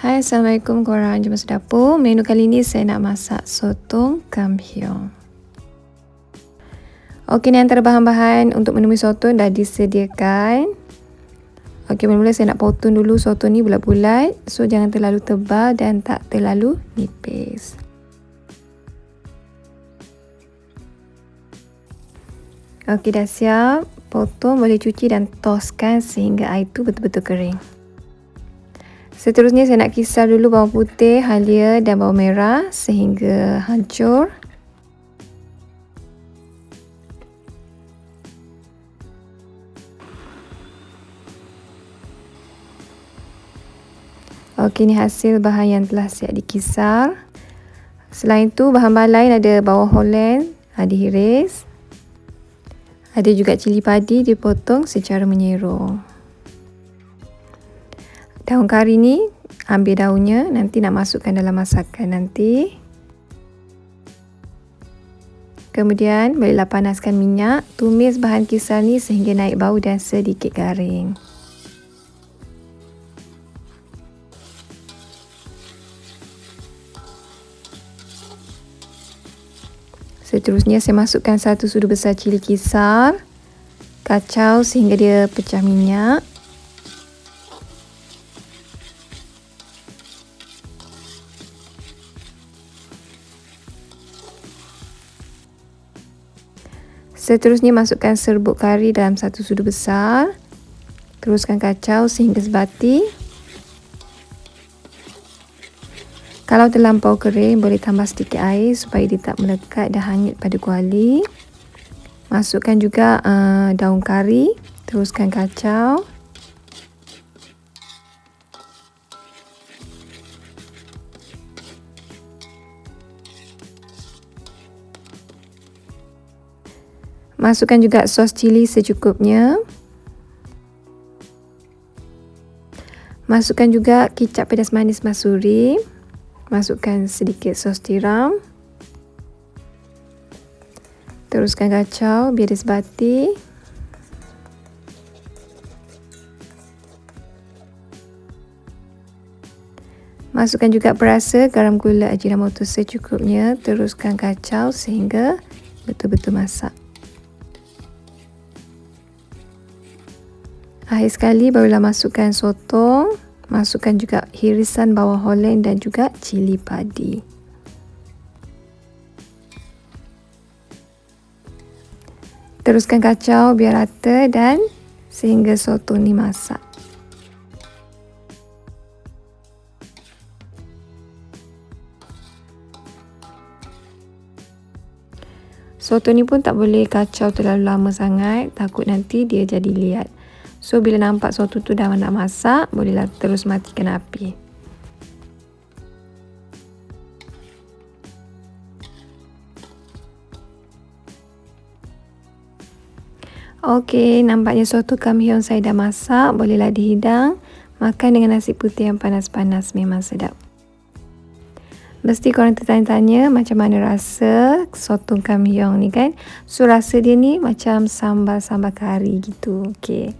Hai Assalamualaikum korang Jom masuk dapur. Menu kali ni saya nak masak sotong kampiong Okey ni antara bahan-bahan untuk menemui sotong dah disediakan. Okey mula-mula saya nak potong dulu sotong ni bulat-bulat. So jangan terlalu tebal dan tak terlalu nipis. Okey dah siap. Potong boleh cuci dan toskan sehingga air tu betul-betul kering Seterusnya saya nak kisar dulu bawang putih, halia dan bawang merah sehingga hancur. Okey ni hasil bahan yang telah siap dikisar. Selain tu bahan-bahan lain ada bawang holland, ada hiris. Ada juga cili padi dipotong secara menyero. Daun kari ni ambil daunnya nanti nak masukkan dalam masakan nanti. Kemudian bolehlah panaskan minyak, tumis bahan kisar ni sehingga naik bau dan sedikit garing. Seterusnya saya masukkan satu sudu besar cili kisar. Kacau sehingga dia pecah minyak. Seterusnya masukkan serbuk kari dalam satu sudu besar. Teruskan kacau sehingga sebati. Kalau terlampau kering, boleh tambah sedikit air supaya dia tak melekat dan hanyut pada kuali. Masukkan juga uh, daun kari. Teruskan kacau. Masukkan juga sos cili secukupnya. Masukkan juga kicap pedas manis masuri. Masukkan sedikit sos tiram. Teruskan kacau biar sebati. Masukkan juga perasa garam gula ajinomoto secukupnya. Teruskan kacau sehingga betul-betul masak. Akhir sekali barulah masukkan sotong, masukkan juga hirisan bawang holland dan juga cili padi. Teruskan kacau biar rata dan sehingga sotong ni masak. Soto ni pun tak boleh kacau terlalu lama sangat, takut nanti dia jadi liat. So bila nampak soto tu dah nak masak, bolehlah terus matikan api. Okey, nampaknya soto kamhyong saya dah masak, bolehlah dihidang. Makan dengan nasi putih yang panas-panas memang sedap. Mesti korang tertanya-tanya macam mana rasa sotong kamhyong ni kan. So rasa dia ni macam sambal-sambal kari gitu. Okey.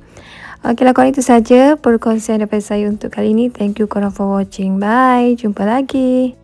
Okeylah korang itu saja perkongsian daripada saya untuk kali ini. Thank you korang for watching. Bye. Jumpa lagi.